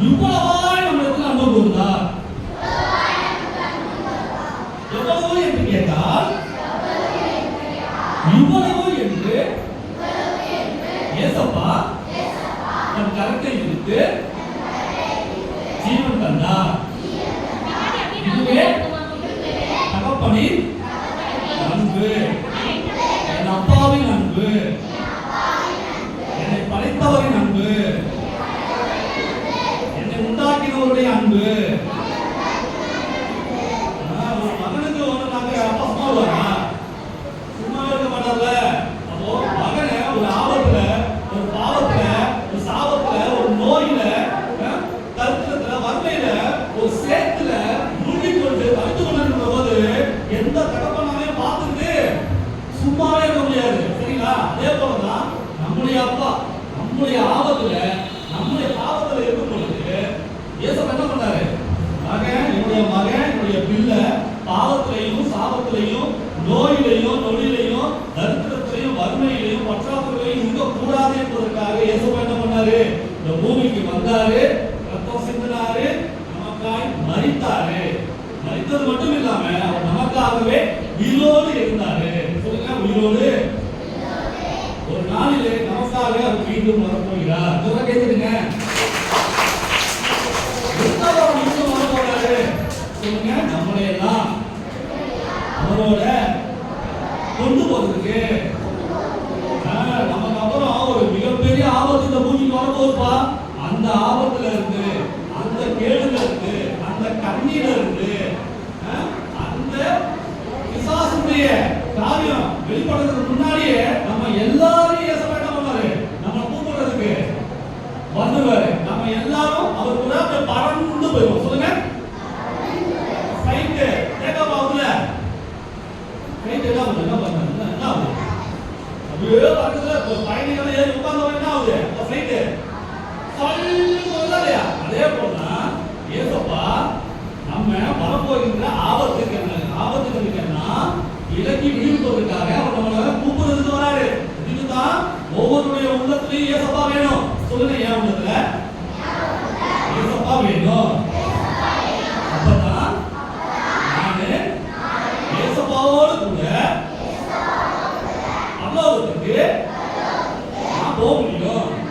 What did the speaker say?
இவ்வளவாய் நம்மளுக்கு அன்பு கூர்ந்தார் எவ்வளவு என்று கேட்டால் இவ்வளவு என்று ஏசப்பா தன் கரத்தை இழுத்து ஜீவன் தந்தார். இதுவே தகப்பனின் அன்பு. என் அப்பாவின் அன்பு. என்னை படைத்தவரின் அன்பு. உண்டாக்கினவருடைய அன்பு. மகனுக்கு ஒரு நாங்க அப்பா சும்மா வருவாரா? சும்மா இருக்க மாட்டார்ல. அப்போ மகனை ஒரு ஆபத்துல ஒரு பாவத்துல ஒரு சாபத்துல ஒரு நோயில ஆ, தரித்திரத்துல வறுமையில ஒரு சேத்துல மூழ்கிக் கொண்டு தவித்து கொண்டிருக்கிற போது எந்த தகப்பனாலையும் பார்த்துட்டு சும்மாவே இருக்க முடியாது. சரிங்களா? அதே போலதான் நம்முடைய அப்பா நம்முடைய ஆபத்துல நம்முடைய பாவத்துல இருக்கும் பொழுது இயேசு என்ன பண்ணாரு மகன் என்னுடைய மகன் என்னுடைய பிள்ளை பாவத்திலையும் சாபத்திலையும் நோயிலையும் நொழிலையும் தரித்திரத்திலையும் வறுமையிலையும் பற்றாக்குறையிலையும் இருக்க கூடாது என்பதற்காக இயேசு என்ன பண்ணாரு? இந்த பூமிக்கு வந்தாரு ரத்தம் சிந்தினாரு நமக்காய் மறித்தாரு மறித்தது மட்டும் இல்லாம அவர் நமக்காகவே உயிரோடு இருந்தாரு. சொல்லுங்க உயிரோடு? ஒரு நாளிலே நமக்காக அவர் மீண்டும் வரப்போகிறார். சொல்ல கேட்டுருங்க எத்தனை சொல்லுங்க நம்மளை எல்லாம். அவரோட கொண்டு போறதுக்கு. நமக்கு அப்புறம் ஒரு மிகப்பெரிய ஆபத்து இந்த பூமிக்கு வரப்போகுதுப்பா அந்த ஆபத்துல இருந்து அந்த கேடுல இருந்து அந்த கண்ணீர்ல இருந்து அந்த விசாசத்துடைய காரியம் வெளிப்படுறதுக்கு முன்னாடியே நம்ம எல்லாரையும் இயேசு என்ன பண்ணாரு நம்ம கூப்பிடுறதுக்கு. வந்துருவாரு நம்ம எல்லாரும் அவர் கூட பறந்து போயிடுவோம் சொல்லுங்க ஃப்ளைட்டு டேக் ஆகுதுல ஃப்ளைட் என்ன ஆகுது என்ன பண்ணுறது என்ன ஆகுது அப்படியே பக்கத்துல? இப்போ பயணிகள் ஏறி உட்கார்ந்தவங்க என்ன ஆகுது அந்த சொல்லலையா அதே போலதான் ஏசப்பா நம்ம வரப்போகின்ற ஆபத்துக்கு என்ன ஆபத்துகளுக்கு என்ன இலக்கி விடுவிப்பதற்காக அவர் நம்மளை கூப்பிடுறதுக்கு வராரு இதுதான் ஒவ்வொருடைய உள்ளத்திலையும் ஏசப்பா வேணும் சொல்லுங்க என் உள்ளத்துல 받아들게 받아들게